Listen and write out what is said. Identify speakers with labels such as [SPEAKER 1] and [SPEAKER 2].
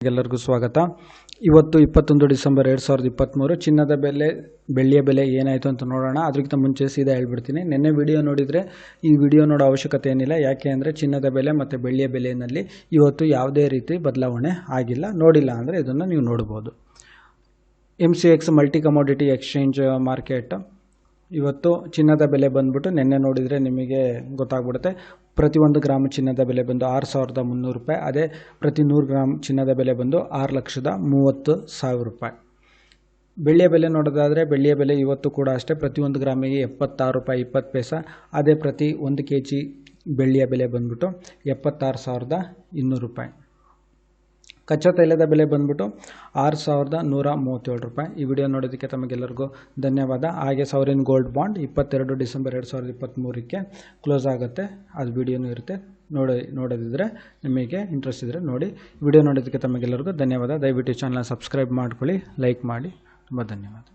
[SPEAKER 1] ಎಲ್ಲರಿಗೂ ಸ್ವಾಗತ. ಇವತ್ತು ಇಪ್ಪತ್ತೊಂದು ಡಿಸೆಂಬರ್ ಎರಡು ಸಾವಿರದ ಇಪ್ಪತ್ತ್ಮೂರು ಚಿನ್ನದ ಬೆಲೆ, ಬೆಳ್ಳಿಯ ಬೆಲೆ ಏನಾಯಿತು ಅಂತ ನೋಡೋಣ. ಅದಕ್ಕಿಂತ ಮುಂಚೆ ಸೀದಾ ಹೇಳ್ಬಿಡ್ತೀನಿ. ನಿನ್ನೆ ವಿಡಿಯೋ ನೋಡಿದರೆ ಈ ವಿಡಿಯೋ ನೋಡೋ ಅವಶ್ಯಕತೆ ಏನಿಲ್ಲ. ಯಾಕೆ ಅಂದರೆ ಚಿನ್ನದ ಬೆಲೆ ಮತ್ತು ಬೆಳ್ಳಿಯ ಬೆಲೆಯಲ್ಲಿ ಇವತ್ತು ಯಾವುದೇ ರೀತಿ ಬದಲಾವಣೆ ಆಗಿಲ್ಲ. ನೋಡಿಲ್ಲ ಅಂದರೆ ಇದನ್ನು ನೀವು ನೋಡ್ಬೋದು. M C X multi commodity exchange market ಇವತ್ತು ಚಿನ್ನದ ಬೆಲೆ ಬಂದ್ಬಿಟ್ಟು ನಿನ್ನೆ ನೋಡಿದರೆ ನಿಮಗೆ ಗೊತ್ತಾಗ್ಬಿಡುತ್ತೆ. ಪ್ರತಿಯೊಂದು ಗ್ರಾಮ್ ಚಿನ್ನದ ಬೆಲೆ ಬಂದು ಆರು ಸಾವಿರದ ಮುನ್ನೂರು ರೂಪಾಯಿ, ಅದೇ ಪ್ರತಿ ನೂರು ಗ್ರಾಮ್ ಚಿನ್ನದ ಬೆಲೆ ಬಂದು ಆರು ಲಕ್ಷದ ಮೂವತ್ತು ಸಾವಿರ ರೂಪಾಯಿ. ಬೆಳ್ಳಿಯ ಬೆಲೆ ನೋಡೋದಾದರೆ, ಬೆಳ್ಳಿಯ ಬೆಲೆ ಇವತ್ತು ಕೂಡ ಅಷ್ಟೇ, ಪ್ರತಿಯೊಂದು ಗ್ರಾಮಿಗೆ ಎಪ್ಪತ್ತಾರು ರೂಪಾಯಿ ಇಪ್ಪತ್ತು ಪೈಸೆ, ಅದೇ ಪ್ರತಿ ಒಂದು ಕೆ ಜಿ ಬೆಳ್ಳಿಯ ಬೆಲೆ ಬಂದ್ಬಿಟ್ಟು ಎಪ್ಪತ್ತಾರು ಸಾವಿರದ ಇನ್ನೂರು ರೂಪಾಯಿ. ಕಚ್ಚಾ ತೈಲದ ಬೆಲೆ ಬಂದ್ಬಿಟ್ಟು ಆರು ಸಾವಿರದ ನೂರ ಮೂವತ್ತೇಳು ರೂಪಾಯಿ. ಈ ವಿಡಿಯೋ ನೋಡೋದಕ್ಕೆ ತಮಗೆಲ್ಲರಿಗೂ ಧನ್ಯವಾದ. ಹಾಗೆ ಸೌರಿನ್ ಗೋಲ್ಡ್ ಬಾಂಡ್ ಇಪ್ಪತ್ತೆರಡು ಡಿಸೆಂಬರ್ ಎರಡು ಸಾವಿರದ ಇಪ್ಪತ್ತ್ಮೂರಕ್ಕೆ ಕ್ಲೋಸ್ ಆಗುತ್ತೆ. ಅದು ವಿಡಿಯೋನೂ ಇರುತ್ತೆ. ನೋಡಿ, ನೋಡೋದಿದ್ರೆ ನಿಮಗೆ ಇಂಟ್ರೆಸ್ಟ್ ಇದ್ದರೆ ನೋಡಿ. ವಿಡಿಯೋ ನೋಡೋದಕ್ಕೆ ತಮಗೆಲ್ಲರಿಗೂ ಧನ್ಯವಾದ. ದಯವಿಟ್ಟು ಚಾನಲ್ನ ಸಬ್ಸ್ಕ್ರೈಬ್ ಮಾಡ್ಕೊಳ್ಳಿ ಲೈಕ್ ಮಾಡಿ. ತುಂಬ ಧನ್ಯವಾದ.